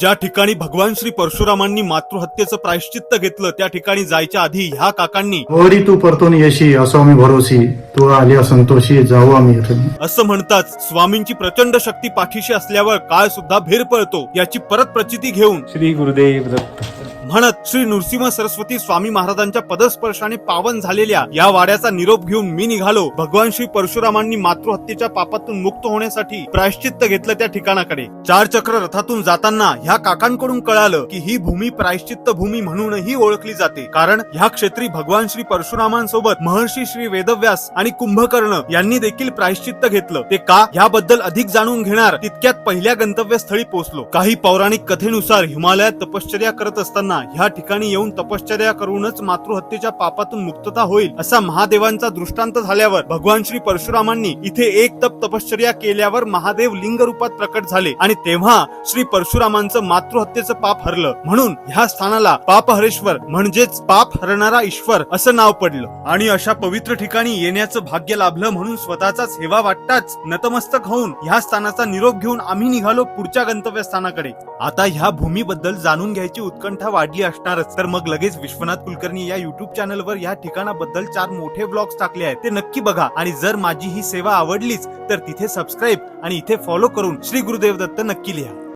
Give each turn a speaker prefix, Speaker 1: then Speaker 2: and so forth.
Speaker 1: ज्या ठिकाणी भगवान श्री परशुरामांनी मातृहत्येचं प्रायश्चित्त घेतलं त्या ठिकाणी जायच्या आधी ह्या काकांनी
Speaker 2: वरी तू परतून येशी असो आम्ही भरोसी तू आली असंतोषी जाऊ आम्ही
Speaker 1: असं म्हणताच स्वामींची प्रचंड शक्ती पाठीशी असल्यावर काळ सुद्धा भेर पळतो याची परत प्रचिती घेऊन
Speaker 3: श्री गुरुदेव दत्त.
Speaker 1: म्हणत श्री नृसिंह सरस्वती स्वामी महाराजांच्या पदस्पर्शाने पावन झालेल्या या वाड्याचा निरोप घेऊन मी निघालो. भगवान श्री परशुरामांनी मातृहत्येच्या पापातून मुक्त होण्यासाठी प्रायश्चित्त घेतलं त्या ठिकाणाकडे. चार चक्र रथातून जाताना ह्या काकांकडून कळालं की ही भूमी प्रायश्चित्त भूमी म्हणूनही ओळखली जाते. कारण ह्या क्षेत्री भगवान श्री परशुरामांसोबत महर्षी श्री वेदव्यास आणि कुंभकर्ण यांनी देखील प्रायश्चित्त घेतलं. ते का? याबद्दल अधिक जाणून घेणार तितक्यात पहिल्या गंतव्यस्थळी पोहोचलो. काही पौराणिक कथेनुसार हिमालयात तपश्चर्या करत असताना ह्या ठिकाणी येऊन तपश्चर्या करूनच मातृहत्येच्या पापातून मुक्तता होईल असा महादेवांचा दृष्टांत झाल्यावर भगवान श्री परशुरामांनी इथे एक तप तपश्चर्या केल्यावर महादेव लिंग रूपात प्रकट झाले आणि तेव्हा श्री परशुरामांचं मातृहत्येचं पाप हरलं. म्हणून ह्या स्थानाला पापहरेश्वर म्हणजेच पाप हरणारा ईश्वर असं नाव पडलं. आणि अशा पवित्र ठिकाणी येण्याचं भाग्य लाभलं म्हणून स्वतःचाच हेवा वाटताच नतमस्तक होऊन ह्या स्थानाचा निरोप घेऊन आम्ही निघालो पुढच्या गंतव्यस्थानाकडे. आता ह्या भूमीबद्दल जाणून घ्यायची उत्कंठा वाढ वाढली असणारच. तर मग लगेच विश्वनाथ कुलकर्णी या युट्यूब चॅनलवर या ठिकाणाबद्दल चार मोठे ब्लॉग्स टाकले आहेत. ते नक्की बघा. आणि जर माझी ही सेवा आवडलीच तर तिथे सबस्क्राईब आणि इथे फॉलो करून श्री गुरुदेव दत्त नक्की लिहा.